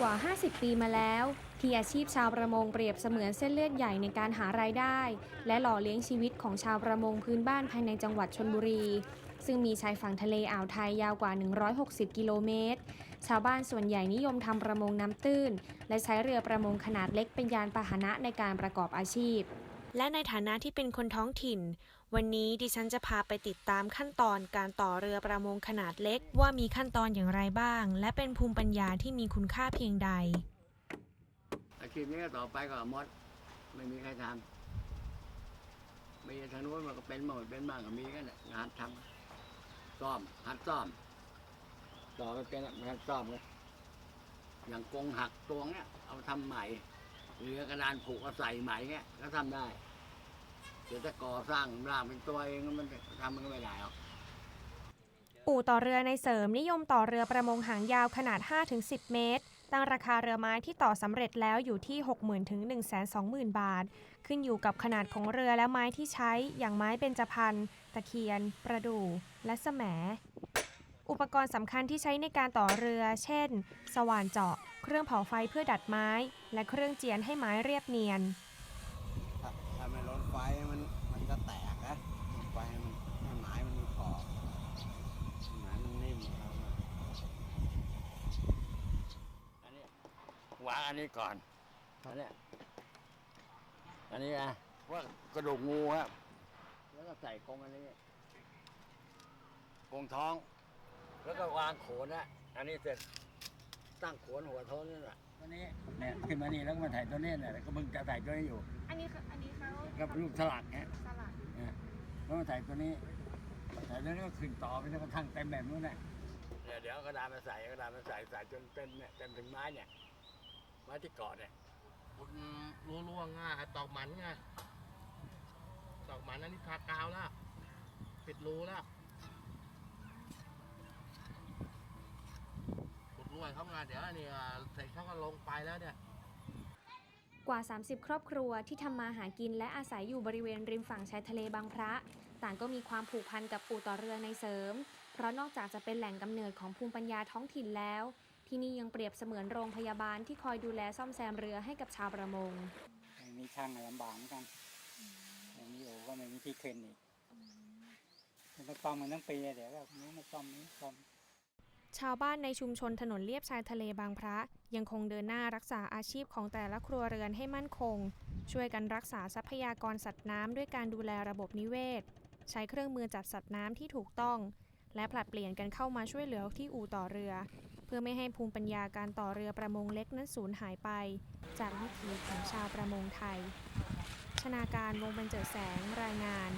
กว่า 50 ปีมาแล้ว ที่อาชีพชาวประมงเปรียบเสมือนเส้นเลือดใหญ่ในการหารายได้ และหล่อเลี้ยงชีวิตของชาวประมงพื้นบ้านภายในจังหวัดชนบุรี ซึ่งมีชายฝั่งทะเลอ่าวไทยยาวกว่า 160 กิโลเมตร ชาวบ้านส่วนใหญ่นิยมทำประมงน้ำตื้น และใช้เรือประมงขนาดเล็กเป็นยานพาหนะในการประกอบอาชีพ และในฐานะที่เป็นคนท้องถิ่น วันนี้ดิฉันจะพาไปติดตามขั้นตอนการต่อเรือประมงขนาดเล็ก ว่ามีขั้นตอนอย่างไรบ้าง และเป็นภูมิปัญญาที่มีคุณค่าเพียงใด อาชีพนี้ต่อไปก็มดไม่มีใครทำมีทางนู้นมันก็เป็นหมดเป็นบ้างก็มีกันน่ะงานทำซ่อมหัดซ่อม ต่อไปเป็นงานซ่อมเลยอย่างกรงหักตวงเนี้ยเอาทำใหม่ เรือกระดานผูกก็ใส่ใหมเงี้ยก็ทำได้เดี๋ยวจะก่อสร้างร่างเป็นตัวเองมันทำมันก็ไม่ได้หรอกอู่ต่อเรือในเสริมนิยมต่อเรือประมงหางยาวขนาด 5-10 เมตร ตั้งราคาเรือไม้ที่ต่อสำเร็จแล้วอยู่ที่ 60,000ถึง120,000 บาท ขึ้นอยู่กับขนาดของเรือและไม้ที่ใช้อย่างไม้เบญจพรรณตะเคียน ประดู่และแสม อุปกรณ์สำคัญที่ใช้ในการต่อเรือ เช่น สว่านเจาะ เครื่องเผาไฟเพื่อดัดไม้ และเครื่องเจียนให้ไม้เรียบเนียน ถ้าถ้าไม่ลนไฟมันมันก็แตกนะไฟมันให้ไม้มันมีขอบไม้มันนิ่มครับอันนี้วางอันนี้ก่อนอันเนี้ยอันนี้นะว่ากระดูกงูครับแล้วก็ใส่กรงอันนี้กรงท้อง แล้วก็วางโขนนะอันนี้เสร็จตั้งโขนหัวโทนนั่นแหละตัวนี้เนี่ยขึ้นมานี่แล้วก็มาถ่ายตัวนี้เนี่ยแล้วก็มึงจะถ่ายตัวนี้อยู่อันนี้อันนี้เขากับรูปสลักเนี่ยสลัดเนี่ยแล้วมาถ่ายตัวนี้ถ่ายตัวนี้ก็ขึ้นต่อไปจนกระทั่งเต็มแบบนู้นน่ะเดี๋ยวเดี๋ยวเอากระดาษมาใส่เอากระดาษมาใส่ใส่จนเต็มเนี่ยเต็มถึงไม้เนี่ยไม้ที่เกาะเนี่ยคุณรู้ล่วงง่ายตอกหมันไงตอกหมันอันนี้ทากาวแล้วปิดรูแล้ว ขุดรวยเข้างานเดี๋ยวอันนี้อะเสร็จเขาก็ลงไปแล้วเนี่ยกว่า 30 ครอบครัวที่ทำมาหากินและอาศัยอยู่บริเวณริมฝั่งชายทะเลบางพระ ต่างก็มีความผูกพันกับอู่ต่อเรือในเสริม เพราะนอกจากจะเป็นแหล่งกำเนิดของภูมิปัญญาท้องถิ่นแล้ว ที่นี่ยังเปรียบเสมือนโรงพยาบาลที่คอยดูแลซ่อมแซมเรือให้กับชาวประมงไม่มีช่างอะลำบากเหมือนกันไม่มีโอก็ไม่มีที่เทรนอีกมันต้องซ่อมมันทั้งปีอะเดี๋ยวก็นี้มาซ่อมนี้ซ่อม ชาวบ้านในชุมชนถนนเลียบชายทะเลบางพระ ยังคงเดินหน้ารักษาอาชีพของแต่ละครัวเรือนให้มั่นคง ช่วยกันรักษาทรัพยากรสัตว์น้ำด้วยการดูแลระบบนิเวศ ใช้เครื่องมือจับสัตว์น้ำที่ถูกต้อง และผลัดเปลี่ยนกันเข้ามาช่วยเหลือที่อู่ต่อเรือ เพื่อไม่ให้ภูมิปัญญาการต่อเรือประมงเล็กนั้นสูญหายไป จากวิถีของชาวประมงไทย ชนาการวงบรรเจิดแสงรายงาน